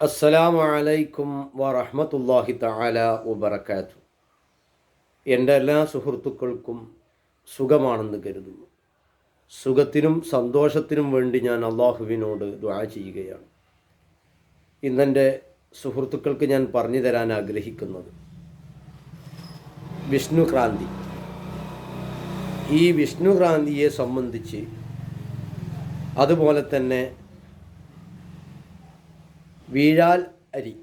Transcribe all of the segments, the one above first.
അസ്സലാമു അലൈക്കും വറഹമത്തല്ലാഹി തആല വബറകാതു എന്റെ എല്ലാ സുഹൃത്തുക്കൾക്കും സുഖമാണെന്ന് കരുതുന്നു. സുഖത്തിനും സന്തോഷത്തിനും വേണ്ടി ഞാൻ അള്ളാഹുവിനോട് ദുആ ചെയ്യുകയാണ്. ഇന്നെന്റെ സുഹൃത്തുക്കൾക്ക് ഞാൻ പറഞ്ഞു തരാൻ ആഗ്രഹിക്കുന്നത് വിഷ്ണുക്രാന്തി ഈ വിഷ്ണുക്രാന്തിയെ സംബന്ധിച്ച് അതുപോലെ തന്നെ വീഴാൽ അരി.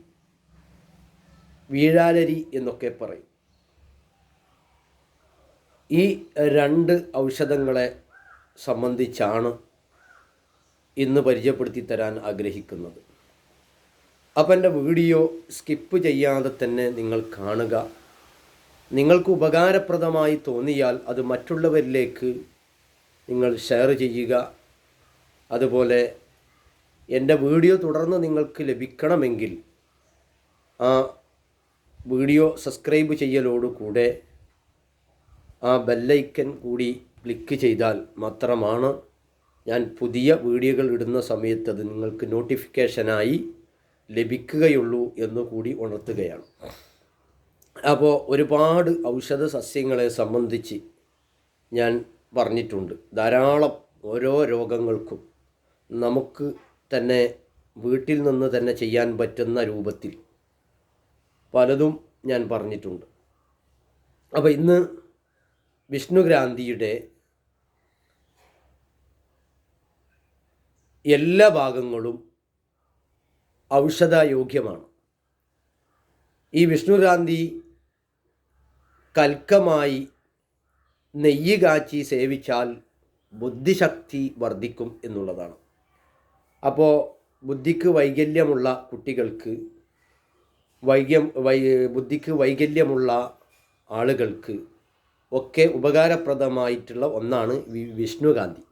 വീഴാലരി എന്നൊക്കെ പറയും. ഈ രണ്ട് ഔഷധങ്ങളെ സംബന്ധിച്ചാണ് ഇന്ന് പരിചയപ്പെടുത്തി തരാൻ ആഗ്രഹിക്കുന്നത്. അപ്പം എന്റെ വീഡിയോ സ്കിപ്പ് ചെയ്യാതെ തന്നെ നിങ്ങൾ കാണുക. നിങ്ങൾക്ക് ഉപകാരപ്രദമായി തോന്നിയാൽ അത് മറ്റുള്ളവരിലേക്ക് നിങ്ങൾ ഷെയർ ചെയ്യുക. അതുപോലെ എന്റെ വീഡിയോ തുടർന്ന് നിങ്ങൾക്ക് ലഭിക്കണമെങ്കിൽ ആ വീഡിയോ സബ്സ്ക്രൈബ് ചെയ്യലോടുകൂടെ ആ ബെല്ലൈക്കൻ കൂടി ക്ലിക്ക് ചെയ്താൽ മാത്രമാണ് ഞാൻ പുതിയ വീഡിയോകൾ ഇടുന്ന സമയത്ത് അത് നിങ്ങൾക്ക് നോട്ടിഫിക്കേഷനായി ലഭിക്കുകയുള്ളൂ എന്ന് കൂടി ഉണർത്തുകയാണ്. അപ്പോൾ ഒരുപാട് ഔഷധ സസ്യങ്ങളെ സംബന്ധിച്ച് ഞാൻ പറഞ്ഞിട്ടുണ്ട്. ധാരാളം ഓരോ രോഗങ്ങൾക്കും നമുക്ക് തന്നെ വീട്ടിൽ നിന്ന് തന്നെ ചെയ്യാൻ പറ്റുന്ന രൂപത്തിൽ പലതും ഞാൻ പറഞ്ഞിട്ടുണ്ട്. അപ്പോൾ ഇന്ന് വിഷ്ണുക്രാന്തിയുടെ എല്ലാ ഭാഗങ്ങളും ഔഷധയോഗ്യമാണ്. ഈ വിഷ്ണുക്രാന്തി കൽക്കമായി നെയ്യ് കാച്ചി സേവിച്ചാൽ ബുദ്ധിശക്തി വർദ്ധിക്കും എന്നുള്ളതാണ്. അപ്പോൾ ബുദ്ധിക്ക് വൈകല്യമുള്ള കുട്ടികൾക്ക് വൈകം വൈ ബുദ്ധിക്ക് വൈകല്യമുള്ള ആളുകൾക്ക് ഒക്കെ ഉപകാരപ്രദമായിട്ടുള്ള ഒന്നാണ് വിഷ്ണുകാന്തി.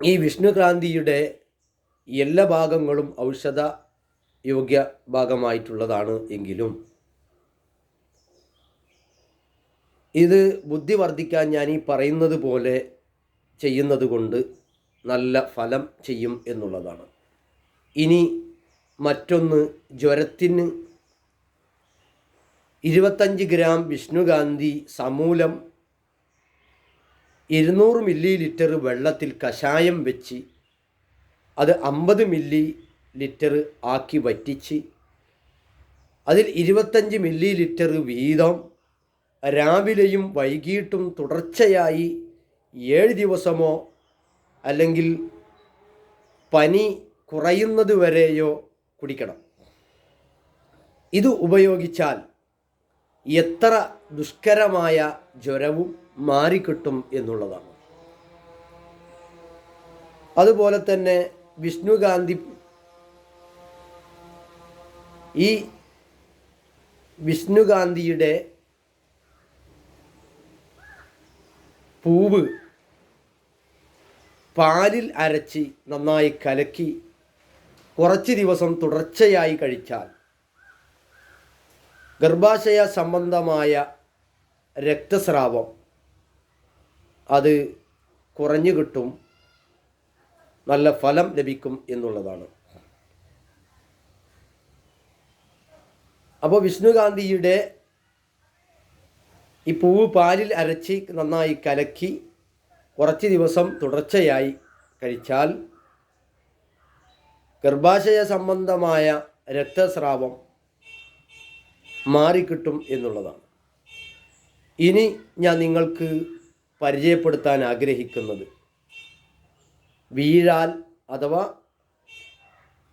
ഈ വിഷ്ണുകാന്തിയുടെ എല്ലാ ഭാഗങ്ങളും ഔഷധ യോഗ്യ ഭാഗമായിട്ടുള്ളതാണ് എങ്കിലും ഇത് ബുദ്ധി വർദ്ധിക്കാൻ ഞാൻ ഈ പറയുന്നത് പോലെ ചെയ്യുന്നത് കൊണ്ട് നല്ല ഫലം ചെയ്യും എന്നുള്ളതാണ്. ഇനി മറ്റൊന്ന് ജ്വരത്തിന്. ഇരുപത്തഞ്ച് ഗ്രാം വിഷ്ണുകാന്തി സമൂലം ഇരുന്നൂറ് മില്ലി ലിറ്റർ വെള്ളത്തിൽ കഷായം വെച്ച് അത് അമ്പത് മില്ലി ലിറ്റർ ആക്കി വറ്റിച്ച് അതിൽ ഇരുപത്തഞ്ച് മില്ലി ലിറ്റർ വീതം രാവിലെയും വൈകിട്ടും തുടർച്ചയായി ഏഴ് ദിവസമോ അല്ലെങ്കിൽ പനി കുറയുന്നത് വരെയോ കുടിക്കണം. ഇത് ഉപയോഗിച്ചാൽ എത്ര ദുഷ്കരമായ ജ്വരവും മാറിക്കിട്ടും എന്നുള്ളതാണ്. അതുപോലെ തന്നെ വിഷ്ണുകാന്തി ഈ വിഷ്ണുകാന്തിയുടെ പൂവ് പാലിൽ അരച്ച് നന്നായി കലക്കി കുറച്ച് ദിവസം തുടർച്ചയായി കഴിച്ചാൽ ഗർഭാശയ സംബന്ധമായ രക്തസ്രാവം അത് കുറഞ്ഞു കിട്ടും നല്ല ഫലം ലഭിക്കും എന്നുള്ളതാണ്. അപ്പോൾ വിഷ്ണുകാന്തിയുടെ ഈ പൂവ് പാലിൽ അരച്ച് നന്നായി കലക്കി കുറച്ച് ദിവസം തുടർച്ചയായി കഴിച്ചാൽ ഗർഭാശയ സംബന്ധമായ രക്തസ്രാവം മാറിക്കിട്ടും എന്നുള്ളതാണ്. ഇനി ഞാൻ നിങ്ങൾക്ക് പരിചയപ്പെടുത്താൻ ആഗ്രഹിക്കുന്നത് വീഴാൽ അഥവാ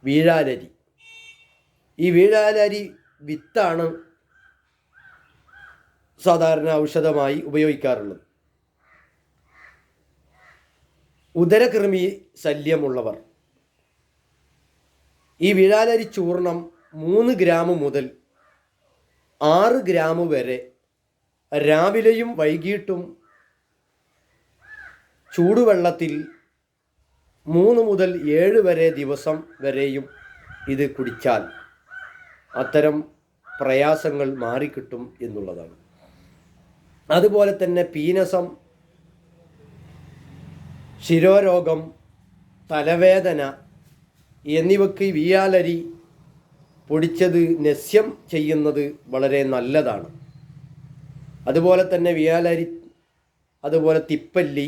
വീഴാലരി. ഈ വീഴാലരി വിത്താണ് സാധാരണ ഔഷധമായി ഉപയോഗിക്കാറുള്ളത്. ഉദരകൃമി ശല്യമുള്ളവർ. ഈ വിഴാലരി ചൂർണം മൂന്ന് ഗ്രാം മുതൽ ആറ് ഗ്രാം വരെ രാവിലെയും വൈകിട്ടും ചൂടുവെള്ളത്തിൽ മൂന്ന് മുതൽ ഏഴ് വരെ ദിവസം വരെയും ഇത് കുടിച്ചാൽ അത്തരം പ്രയാസങ്ങൾ മാറിക്കിട്ടും എന്നുള്ളതാണ്. അതുപോലെ തന്നെ പീനസം ശിരോരോഗം തലവേദന എന്നിവയ്ക്ക് വിയാലരി പൊടിച്ചത് നസ്യം ചെയ്യുന്നത് വളരെ നല്ലതാണ്. അതുപോലെ തന്നെ വിയാലരി അതുപോലെ തിപ്പല്ലി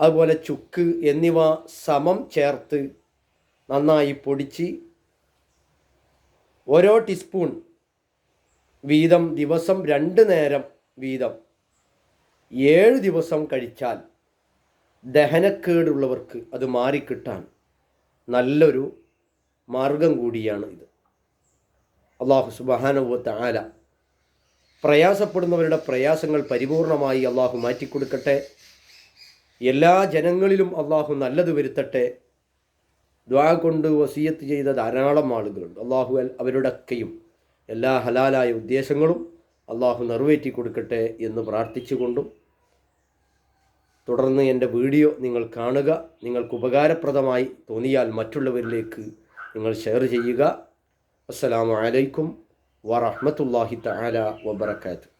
അതുപോലെ ചുക്ക് എന്നിവ സമം ചേർത്ത് നന്നായി പൊടിച്ച് ഓരോ ടീസ്പൂൺ വീതം ദിവസം രണ്ട് നേരം വീതം. ഏഴ് ദിവസം കഴിച്ചാൽ ദഹനക്കേടുള്ളവർക്ക് അത് മാറിക്കിട്ടാൻ നല്ലൊരു മാർഗം കൂടിയാണ് ഇത്. അള്ളാഹു സുബാനുവത്ത് ആല പ്രയാസപ്പെടുന്നവരുടെ പ്രയാസങ്ങൾ പരിപൂർണമായി അള്ളാഹു മാറ്റിക്കൊടുക്കട്ടെ. എല്ലാ ജനങ്ങളിലും അള്ളാഹു നല്ലത് വരുത്തട്ടെ. ദ്വാ കൊണ്ട് വസീയത്ത് ചെയ്ത ധാരാളം ആളുകളുണ്ട്. അള്ളാഹു അവരുടെയൊക്കെയും എല്ലാ ഹലാലായ ഉദ്ദേശങ്ങളും അള്ളാഹു നിറവേറ്റി കൊടുക്കട്ടെ എന്ന് പ്രാർത്ഥിച്ചുകൊണ്ടും തുടർന്ന് എന്റെ വീഡിയോ നിങ്ങൾ കാണുക. നിങ്ങൾക്ക് ഉപകാരപ്രദമായി തോന്നിയാൽ മറ്റുള്ളവരിലേക്ക് നിങ്ങൾ ഷെയർ ചെയ്യുക. അസ്സലാമു അലൈക്കും വറഹ്മത്തുള്ളാഹി തആല വബറകാതുഹു.